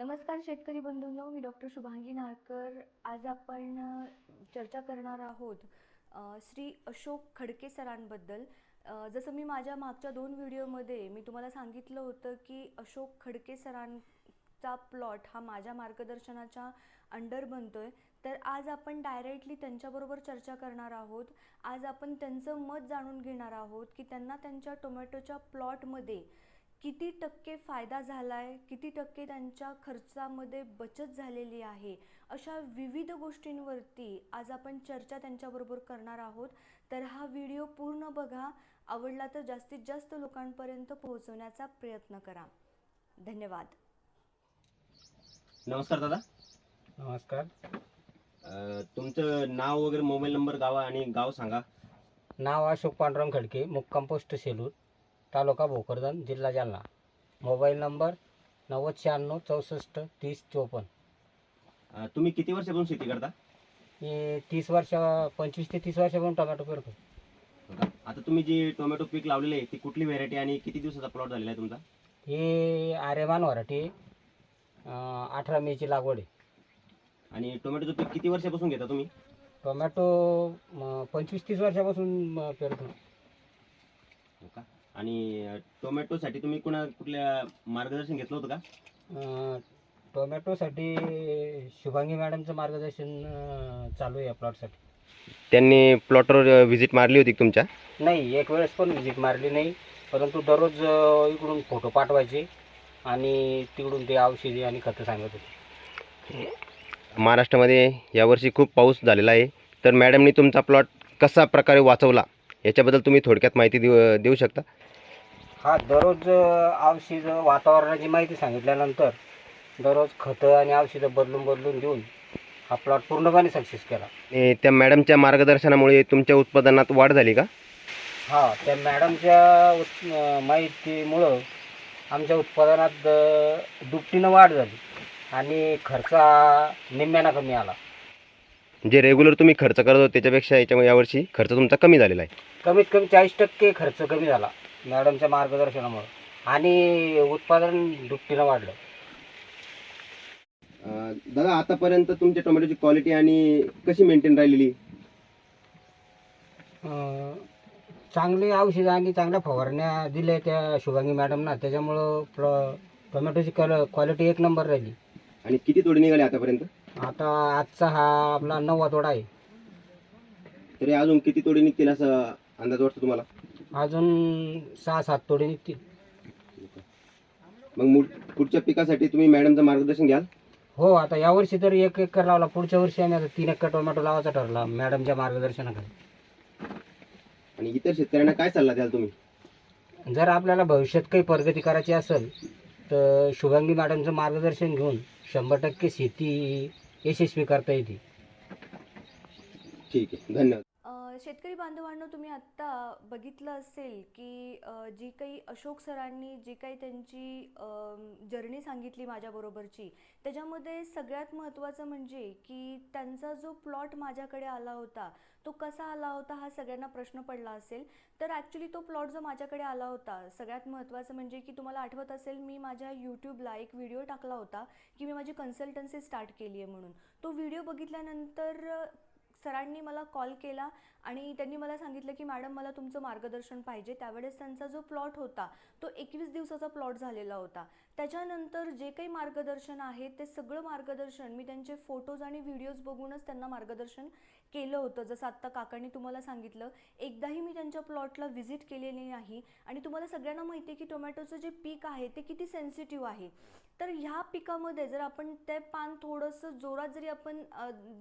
नमस्कार शेतकरी बंधूंनो मी डॉक्टर शुभांगी नारकर. आज आपण चर्चा करणार आहोत श्री अशोक खडके सरांबद्दल. जसं मी माझ्या मागच्या दोन व्हिडिओमध्ये मी तुम्हाला सांगितलं होतं की अशोक खडके सरांचा प्लॉट हा माझ्या मार्गदर्शनाच्या अंडर बनतोय. तर आज आपण डायरेक्टली त्यांच्याबरोबर चर्चा करणार आहोत. आज आपण त्यांचं मत जाणून घेणार आहोत की त्यांना त्यांच्या टोमॅटोच्या प्लॉटमध्ये किती टक्के फायदा झाला आहे किती टक्के त्यांच्या खर्चामध्ये बचत झालेली आहे अशा विविध गोष्टींवरती आज आपण चर्चा त्यांच्याबरोबर करणार आहोत. तर हा व्हिडिओ पूर्ण बघा आवडला तर जास्तीत जास्त लोकांपर्यंत पोहोचवण्याचा प्रयत्न करा. धन्यवाद. नमस्कार दादा. नमस्कार. अ, तुमचं नाव वगैरे मोबाईल नंबर गावा आणि गाव सांगा. नाव अशोक पांडुरंग खडके मुक्काम पोस्ट सेलूर. तालुका भोकरदन जिल्हा जालना. मोबाईल नंबर नव्वद शहाण्णव चौसष्ट तीस चोपन्न. अ, तुम्ही किती वर्षापासून शेती करता? मी तीस वर्ष पंचवीस ते तीस वर्षापासून टोमॅटो करतो हो? आता तुम्ही जी टोमॅटो पीक लावलेले आहे ती कुठली व्हेरायटी आणि किती दिवसाचा प्लॉट झालेला आहे तुमचा? हे आर्यमान वराठी अठरा मेची लागवड आहे. आणि टोमॅटोचं पीक किती वर्षापासून घेता तुम्ही? टोमॅटो पंचवीस तीस वर्षापासून म, पेरतो हो का? आणि टोमॅटोसाठी तुम्ही कुणा कुठल्या मार्गदर्शन घेतलं होतं का? अं, टोमॅटोसाठी शुभांगी मॅडमचं मार्गदर्शन अं, चालू आहे या प्लॉटसाठी. त्यांनी प्लॉटवर व्हिजिट मारली होती तुमच्या? नाही एक वेळेस पण व्हिजिट मारली नाही. परंतु दररोज अ, इकडून फोटो पाठवायचे आणि तिकडून ते औषधी आणि खतं सांगत होते. महाराष्ट्रामध्ये यावर्षी खूप पाऊस झालेला आहे. तर मॅडमनी तुमचा प्लॉट कसा प्रकारे वाचवला? याच्याबद्दल तुम्ही थोडक्यात माहिती देऊ देऊ शकता? हा दररोज औषध वातावरणाची माहिती सांगितल्यानंतर दररोज खतं आणि औषधं बदलून बदलून देऊन हा प्लॉट पूर्णपणे सक्सेस केला. आणि त्या मॅडमच्या मार्गदर्शनामुळे तुमच्या उत्पादनात वाढ झाली का? हा त्या मॅडमच्या उत् माहितीमुळं आमच्या उत्पादनात दुपटीनं वाढ झाली आणि खर्च निम्म्यानं कमी आला. जे रेग्युलर तुम्ही खर्च करत होते त्याच्यापेक्षा याच्यामुळे यावर्षी खर्च तुमचा कमी झालेला आहे. कमीत कमी चाळीस टक्के खर्च कमी झाला मॅडमच्या मार्गदर्शनामुळे. आणि उत्पादन दुपटीनं वाढलं. दादा आतापर्यंत तुमच्या टोमॅटोची क्वालिटी आणि कशी मेंटेन राहिलेली? अं, चांगली औषधं आणि चांगल्या फवारण्या दिल्या त्या शुभांगी मॅडमना. त्याच्यामुळं प्र टोमॅटोची कल क्वालिटी एक नंबर राहिली. आणि किती तोडे निघाले आतापर्यंत? आता आजचा हा आपला नववा तोडा आहे. तरी अजून किती तोडे निघतील असा अंदाज वाटतो तुम्हाला? अजून सहा सात तोडे निघतील. मग पुढच्या पिकासाठी तुम्ही मॅडमचं मार्गदर्शन घ्याल? हो आता यावर्षी तर एक एकर लावला पुढच्या वर्षी आम्ही आता तीन एकर टोमॅटो लावायचा ठरला मॅडमच्या मार्गदर्शनाखाली. आणि इतर शेतकऱ्यांना काय सल्ला द्याल तुम्ही? जर आपल्याला भविष्यात काही प्रगती करायची असेल तर शुभांगी मॅडमचं मार्गदर्शन घेऊन शंभर टक्के शेती यशस्वी करता येते. ठीक आहे. धन्यवाद. शेतकरी बांधवांनो तुम्ही आत्ता बघितलं असेल की जी काही अशोक सरांनी जी काही त्यांची जर्नी सांगितली माझ्याबरोबरची त्याच्यामध्ये सगळ्यात महत्त्वाचं म्हणजे की त्यांचा जो प्लॉट माझ्याकडे आला होता तो कसा आला होता हा सगळ्यांना प्रश्न पडला असेल. तर ॲक्च्युली तो प्लॉट जो माझ्याकडे आला होता सगळ्यात महत्त्वाचं म्हणजे की तुम्हाला आठवत असेल मी माझ्या यूट्यूबला एक व्हिडिओ टाकला होता की मी माझी कन्सल्टन्सी स्टार्ट केली आहे म्हणून. तो व्हिडिओ बघितल्यानंतर सरांनी मला कॉल केला आणि त्यांनी मला सांगितलं की मॅडम मला तुमचं मार्गदर्शन पाहिजे. त्यावेळेस त्यांचा जो प्लॉट होता तो एकवीस दिवसाचा प्लॉट झालेला होता. त्याच्यानंतर जे काही मार्गदर्शन आहे ते सगळं मार्गदर्शन मी त्यांचे फोटोज आणि व्हिडिओज बघूनच त्यांना मार्गदर्शन केलं होतं. जसं आत्ता काकांनी तुम्हाला सांगितलं एकदाही मी त्यांच्या प्लॉटला व्हिजिट केलेली नाही आणि तुम्हाला सगळ्यांना माहिती आहे की टोमॅटोचं जे पीक आहे ते किती सेन्सिटिव्ह आहे. तर ह्या पिकामध्ये जर आपण ते पान थोडंसं जोरात जरी आपण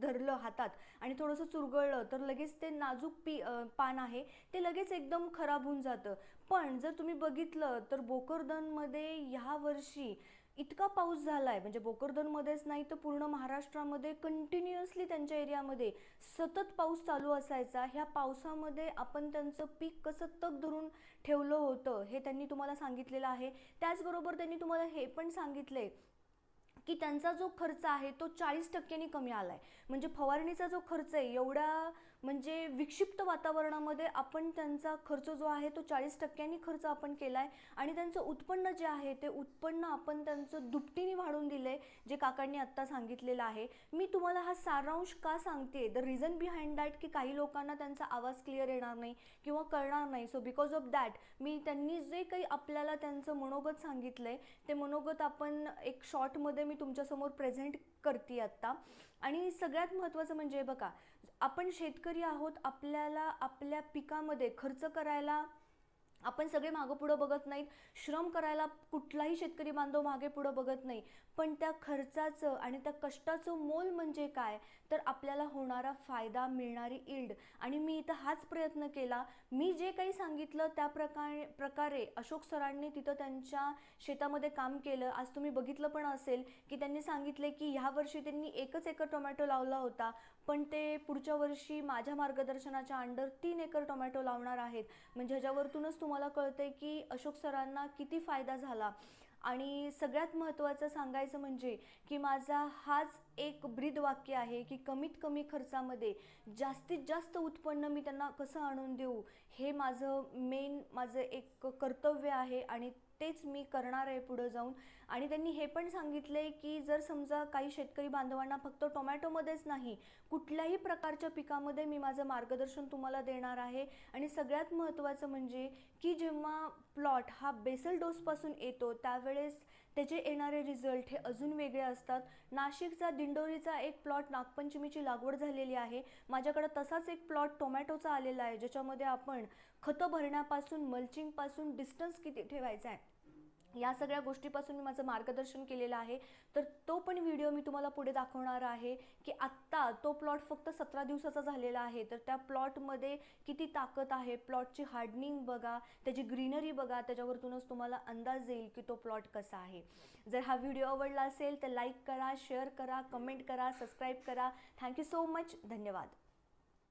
धरलं हातात आणि थोडंसं चुरगळलं तर लगेच ते नाजूक पी पान आहे ते लगेच एकदम खराब होऊन जातं. पण जर तुम्ही बघितलं तर बोकरदनमध्ये ह्या वर्षी इतका पाऊस झाला आहे म्हणजे बोकरदनमध्येच नाही तर पूर्ण महाराष्ट्रामध्ये कंटिन्युअसली त्यांच्या एरियामध्ये सतत पाऊस चालू असायचा. ह्या पावसामध्ये आपण त्यांचं पीक कसं तग धरून ठेवलं होतं हे त्यांनी तुम्हाला सांगितलेलं आहे. त्याचबरोबर त्यांनी तुम्हाला हे पण सांगितलं आहे की त्यांचा जो खर्च आहे तो चाळीस टक्क्यांनी कमी आला आहे म्हणजे फवारणीचा जो खर्च आहे एवढा म्हणजे विक्षिप्त वातावरणामध्ये आपण त्यांचा खर्च जो आहे तो चाळीस टक्क्यांनी खर्च आपण केला आहे आणि त्यांचं उत्पन्न जे आहे ते उत्पन्न आपण त्यांचं दुपटीने वाढून दिलं आहे जे काकांनी आत्ता सांगितलेलं आहे. मी तुम्हाला हा सारांश का सांगते द रिझन बिहाइंड दॅट की काही लोकांना त्यांचा आवाज क्लिअर येणार नाही किंवा कळणार नाही. सो बिकॉज ऑफ दॅट मी त्यांनी जे काही आपल्याला त्यांचं मनोगत सांगितलं आहे ते मनोगत आपण एक शॉर्टमध्ये मी तुमच्यासमोर प्रेझेंट करते आत्ता. आणि सगळ्यात महत्त्वाचं म्हणजे बघा आपण शेतकरी आहोत आपल्याला आपल्या पिकामध्ये खर्च करायला आपण सगळे मागं पुढं बघत नाहीत. श्रम करायला कुठलाही शेतकरी बांधव मागे पुढं बघत नाही. पण त्या खर्चाचं आणि त्या कष्टाचं मोल म्हणजे काय? तर आपल्याला होणारा फायदा मिळणारी इल्ड आणि मी इथं हाच प्रयत्न केला. मी जे काही सांगितलं त्या प्रकारे प्रकारे अशोक सरांनी तिथं त्यांच्या शेतामध्ये काम केलं. आज तुम्ही बघितलं पण असेल की त्यांनी सांगितले की ह्या वर्षी त्यांनी एकच एकर टोमॅटो लावला होता. पण ते पुढच्या वर्षी माझ्या मार्गदर्शनाच्या अंडर तीन एकर टोमॅटो लावणार आहेत. म्हणजे ह्याच्यावरतूनच तुम्हाला कळतंय की अशोक सरांना किती फायदा झाला? आणि सगळ्यात महत्त्वाचं सांगायचं म्हणजे की माझा हाच एक ब्रीद वाक्य आहे की कमीत कमी खर्चामध्ये जास्तीत जास्त उत्पन्न मी त्यांना कसं आणून देऊ हे माझं मेन माझं एक कर्तव्य आहे आणि तेच मी करणार आहे पुढं जाऊन. आणि त्यांनी हे पण सांगितले की जर समजा काही शेतकरी बांधवांना फक्त टोमॅटोमध्येच नाही कुठल्याही प्रकारच्या पिकामध्ये मी माझं मार्गदर्शन तुम्हाला देणार आहे. आणि सगळ्यात महत्त्वाचं म्हणजे की जेव्हा प्लॉट हा बेसल डोसपासून येतो त्यावेळेस त्याचे येणारे रिझल्ट हे अजून वेगळे असतात. नाशिकचा दिंडोरीचा एक प्लॉट नागपंचमीची लागवड झालेली आहे. माझ्याकडं तसाच एक प्लॉट टोमॅटोचा आलेला आहे ज्याच्यामध्ये आपण खतं भरण्यापासून मल्चिंगपासून डिस्टन्स किती ठेवायचा आहे? या सगळ्या गोष्टीपासून मी माझं मार्गदर्शन केलेलं आहे. तर तो पण व्हिडिओ मी तुम्हाला पुढे दाखवणार आहे की आत्ता तो प्लॉट फक्त सतरा दिवसाचा झालेला आहे. तर त्या प्लॉटमध्ये किती ताकद आहे? प्लॉटची हार्डनिंग बघा त्याची ग्रीनरी बघा त्याच्यावरतूनच तुम्हाला अंदाज येईल की तो प्लॉट कसा आहे. जर हा व्हिडिओ आवडला असेल तर लाईक करा शेअर करा कमेंट करा सबस्क्राईब करा. Thank you so much. धन्यवाद.